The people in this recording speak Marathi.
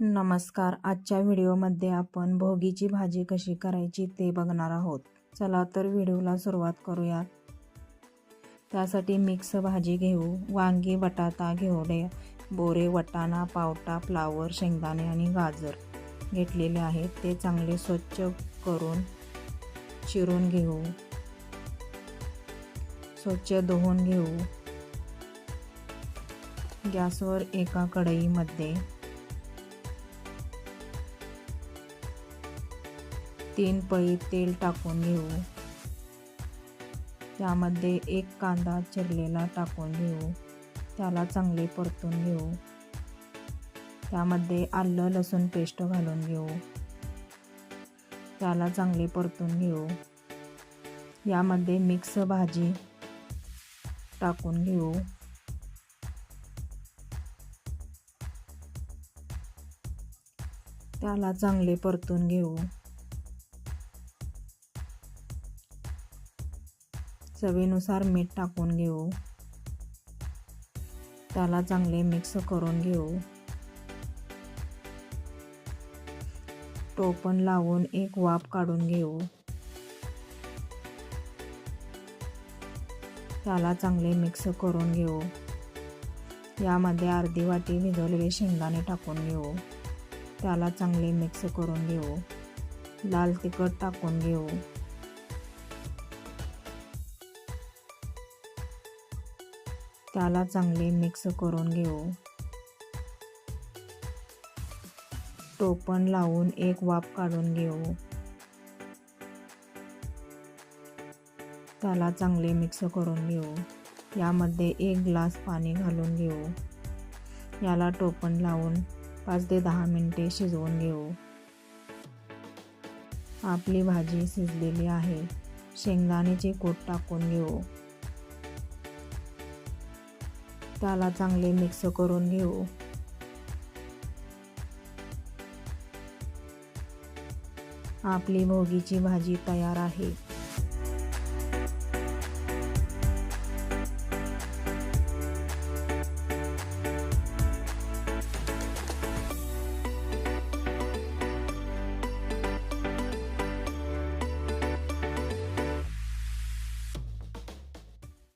नमस्कार. आजच्या व्हिडिओमध्ये आपण भोगीची भाजी कशी करायची ते बघणार आहोत. चला तर व्हिडिओला सुरुवात करूयात. त्यासाठी मिक्स भाजी घेऊ. वांगी बटाटा घेवडे बोरे वटाणा पावटा फ्लावर शेंगदाणे आणि गाजर घेतलेले आहेत. ते चांगले स्वच्छ करून चिरून घेऊ. स्वच्छ धुवून घेऊ. गॅसवर एका कढईमध्ये तीन पळी तेल टाकून घेऊ. त्यामध्ये एक कांदा चिरलेला टाकून घेऊ. त्याला चांगले परतून घेऊ. त्यामध्ये आलं लसूण पेस्ट घालून घेऊ. त्याला चांगले परतून घेऊ. यामध्ये मिक्स भाजी टाकून घेऊ. त्याला चांगले परतून घेऊ. चवीनुसार मीठ टाकून घेऊ. त्याला चांगले मिक्स करून घेऊ. टोपण लावून एक वाफ काढून घेऊ. त्याला चांगले मिक्स करून घेऊ. यामध्ये अर्धी वाटी भिजवलेले शेंगदाणे टाकून घेऊ. त्याला चांगले मिक्स करून घेऊ. लाल तिखट टाकून घेऊ. त्याला चांगले मिक्स करून घेऊ. टोपण लावून एक वाफ काढून घेऊ. त्याला चांगले मिक्स करून घेऊ. यामध्ये एक ग्लास पाणी घालून घेऊ. याला टोपण लावून पाच ते दहा मिनटे शिजवून घेऊ. आपली भाजी शिजलेली आहे. शेंगदाण्याचे कोट टाकून घेऊ. त्याला चांगले मिक्स करून घेऊ. आपली भोगीची भाजी तयार आहे.